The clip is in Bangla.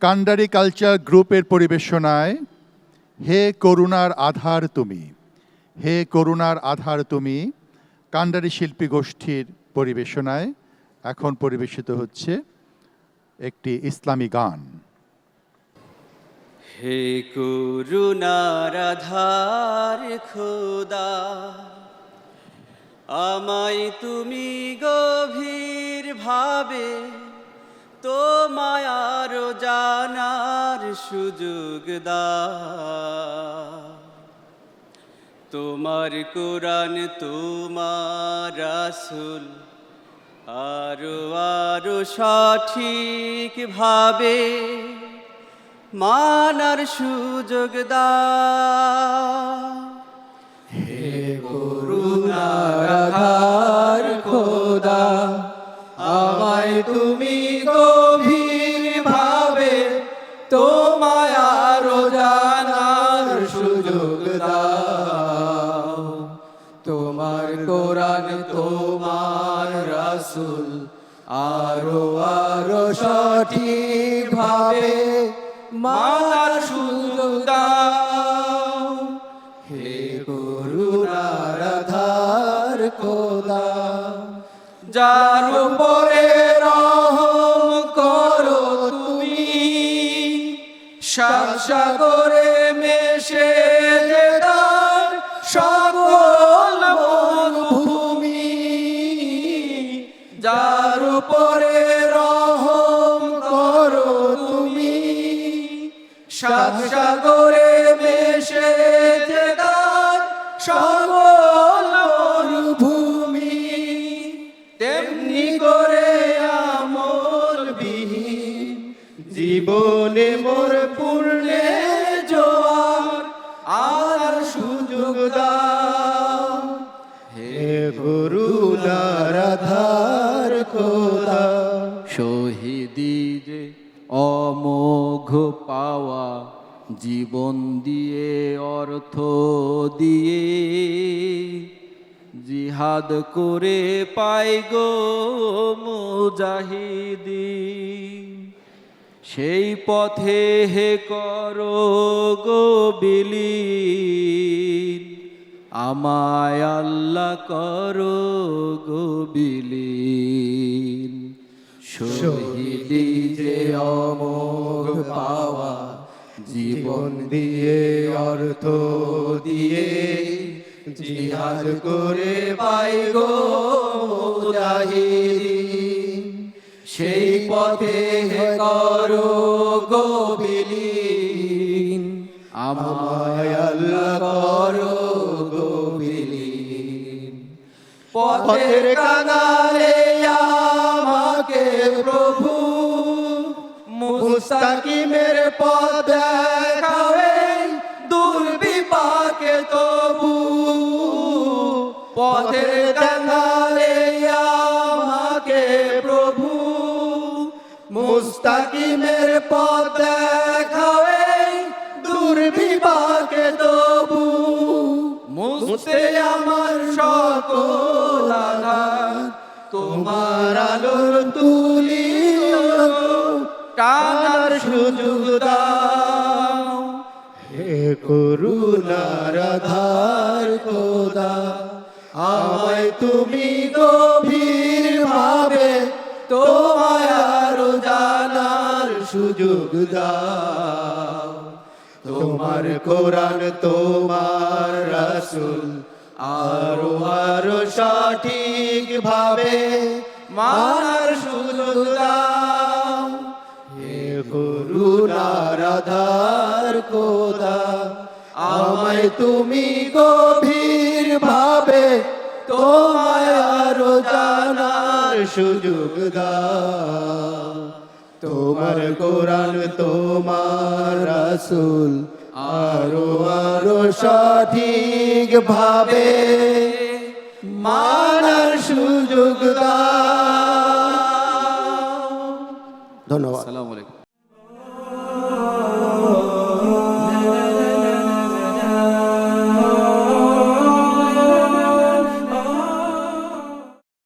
কান্ডারি কালচার গ্রুপের পরিবেশনায়, হে করুণার আধার তুমি। হে করুণার আধার তুমি। কান্ডারি শিল্পী গোষ্ঠীর পরিবেশনায় এখন পরিবেশিত হচ্ছে একটি ইসলামী গান। হে করুণার আধার খোদা আমায় তুমি গভীর ভাবে তোমায় আরও জানার সুযোগ দা তোমার কোরআন, তোমার রাসুল আরও আরও সঠিক ভাবে মানার সুযোগ দা রাসুল, আরও আরও সঠিক ভাবে মানার সুযোগ দাও। হে করুণার আধার খোদা, যার উপরে রহম করো তুমি সাগরে সাগরে মেশে যে তার সকল ভূমি তেমনি করে আমল বিহীন জীবনে মোর পূর্ণে জোয়ার। আর সুযোগ দাও। হে গুরুলার আধার খোদা। শহীদি যে অমোঘ পাওয়া জীবন দিয়ে, অর্থ দিয়ে জিহাদ করে পাই গো মুজাহিদি। সেই পথে হে করো গো বিলীন, আমায় আল্লাহ করো গো শহীদি যে অমোঘ পাওয়া জীবন দিয়ে অর্থ দিয়ে জিহাদ করে পাই গো সেই পথে করো গো বিলীন আমায় আল্লাহ করো গো বিলীন পথের কানালে আমাকে প্রভু মুস্তাকিমের পথের কানালে আমাকে প্রভু মুস্তাকিমের পথ দেখাবে দুর্বিপাকে তবু। মুছতে আমার সকল তোমার আলোর তুলি টানার সুযোগ দাও। হে করুণার আধার খোদা আমায় তুমি গভীর ভাবে তোমায় আরও জানার সুযোগ দাও। তোমার কোরআন, তোমার রাসুল আরও আরও সঠিক ভাবে মানার সুযোগ দাও। হে করুণার আধার কোদা আমায় তুমি গভীর ভাবে তোমায় আরও জানার সুযোগ দাও। তোমার কোরআন, তোমার রাসুল আরও আরও সঠিক ভাবে মানার সুযোগ দাও। ধন্যবাদ।